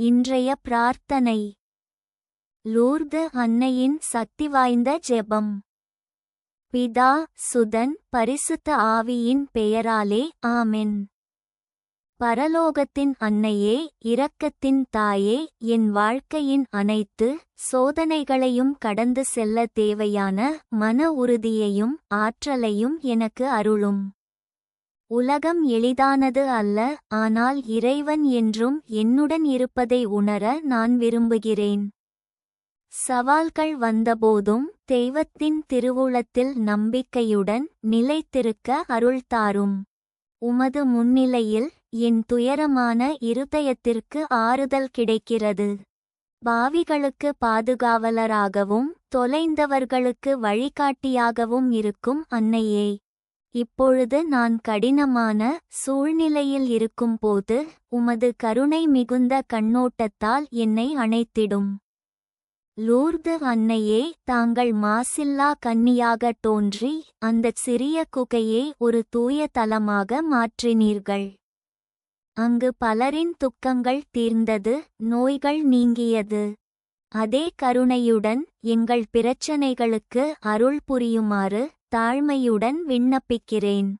இன்றைய பிரார்த்தனை. லூர்து அன்னையின் சக்தி வாய்ந்த ஜெபம். பிதா சுதன் பரிசுத்த ஆவியின் பெயராலே ஆமென். பரலோகத்தின் அன்னையே இரக்கத்தின் தாயே என் வாழ்க்கையின் அனைத்து சோதனைகளையும் கடந்து செல்ல தேவையான மன உறுதியையும் ஆற்றலையும் எனக்கு அருளும். உலகம் எளிதானது அல்ல ஆனால் இறைவன் என்றும் என்னுடன் இருப்பதை உணர நான் விரும்புகிறேன். சவால்கள் வந்தபோதும் தெய்வத்தின் திருவுளத்தில் நம்பிக்கையுடன் நிலைத்திருக்க அருள் தாரும். உமது முன்னிலையில் என் துயரமான இருதயத்திற்கு ஆறுதல் கிடைக்கிறது. பாவிகளுக்கு பாதுகாவலராகவும் தொலைந்தவர்களுக்கு வழிகாட்டியாகவும் இருக்கும் அன்னையே. இப்பொழுது நான் கடினமான சூழ்நிலையில் இருக்கும்போது உமது கருணை மிகுந்த கண்ணோட்டத்தால் என்னை அணைத்திடும். லூர்து அன்னையே தாங்கள் மாசில்லா கன்னியாக தோன்றி அந்தச் சிறிய குகையை ஒரு தூய தலமாக மாற்றினீர்கள். அங்கு பலரின் துக்கங்கள் தீர்ந்தது நோய்கள் நீங்கியது. அதே கருணையுடன் எங்கள் பிரச்சனைகளுக்கு அருள் புரியுமாறு தாழ்மையுடன் விண்ணப்பிக்கிறேன்.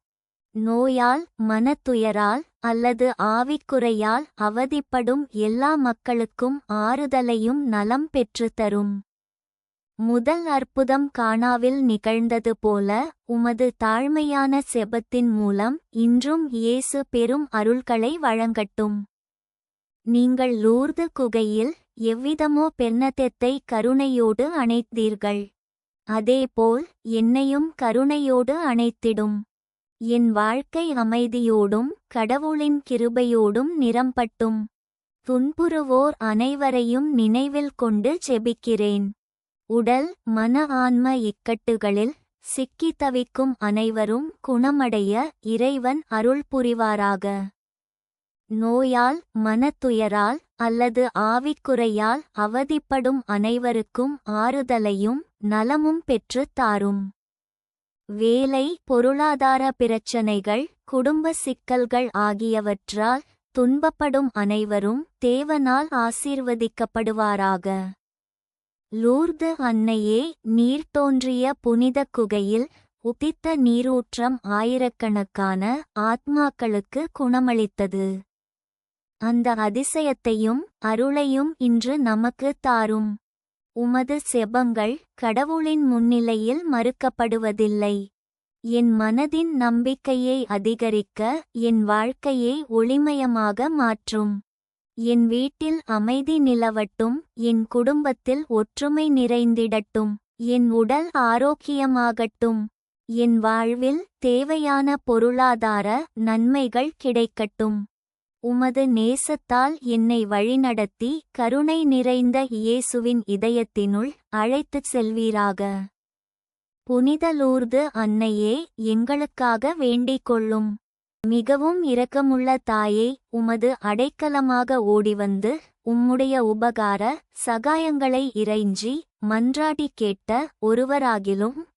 நோயால் மனத்துயரால் அல்லது ஆவிக்குறையால் அவதிப்படும் எல்லா மக்களுக்கும் ஆறுதலையும் நலம் பெற்று தரும். முதல் அற்புதம் காணாவில் நிகழ்ந்தது போல உமது தாழ்மையான செபத்தின் மூலம் இன்றும் இயேசு பெரும் அருள்களை வழங்கட்டும். நீங்கள் லூர்து குகையில் எவ்விதமோ பெர்னதெத்தை கருணையோடு அணைத்தீர்கள். அதேபோல் என்னையும் கருணையோடு அணைத்திடும். என் வாழ்க்கை அமைதியோடும் கடவுளின் கிருபையோடும் நிரம்பட்டும். துன்புறுவோர் அனைவரையும் நினைவில் கொண்டு செபிக்கிறேன் உடல் மன ஆன்ம இக்கட்டுகளில் சிக்கி தவிக்கும் அனைவரும் குணமடைய இறைவன் அருள் புரிவாராக. நோயால் மனத்துயரால் அல்லது ஆவிக்குறையால் அவதிப்படும் அனைவருக்கும் ஆறுதலையும் நலமும் பெற்றுத் தாரும். வேலை பொருளாதார பிரச்சனைகள் குடும்ப சிக்கல்கள் ஆகியவற்றால் துன்பப்படும் அனைவரும் தேவனால் ஆசீர்வதிக்கப்படுவாராக. லூர்து அன்னையே நீர் தோன்றிய புனித குகையில் உதித்த நீரூற்றம் ஆயிரக்கணக்கான ஆத்மாக்களுக்கு குணமளித்தது. அந்த அதிசயத்தையும் அருளையும் இன்று நமக்கு தாரும். உமது செபங்கள் கடவுளின் முன்னிலையில் மறுக்கப்படுவதில்லை. என் மனதின் நம்பிக்கையை அதிகரிக்க என் வாழ்க்கையை ஒளிமயமாக மாற்றும். என் வீட்டில் அமைதி நிலவட்டும் என் குடும்பத்தில் ஒற்றுமை நிறைந்திடட்டும் என் உடல் ஆரோக்கியமாகட்டும் என் வாழ்வில் தேவையான பொருளாதார நன்மைகள் கிடைக்கட்டும். உமது நேசத்தால் என்னை வழிநடத்தி கருணை நிறைந்த இயேசுவின் இதயத்தினுள் அழைத்துச் செல்வீராக. புனிதலூர்து அன்னையே எங்களுக்காக வேண்டிக் கொள்ளும் மிகவும் இரக்கமுள்ள தாயே உமது அடைக்கலமாக ஓடிவந்து உம்முடைய உபகார சகாயங்களை இறைஞ்சி மன்றாடி கேட்ட ஒருவராகிலும்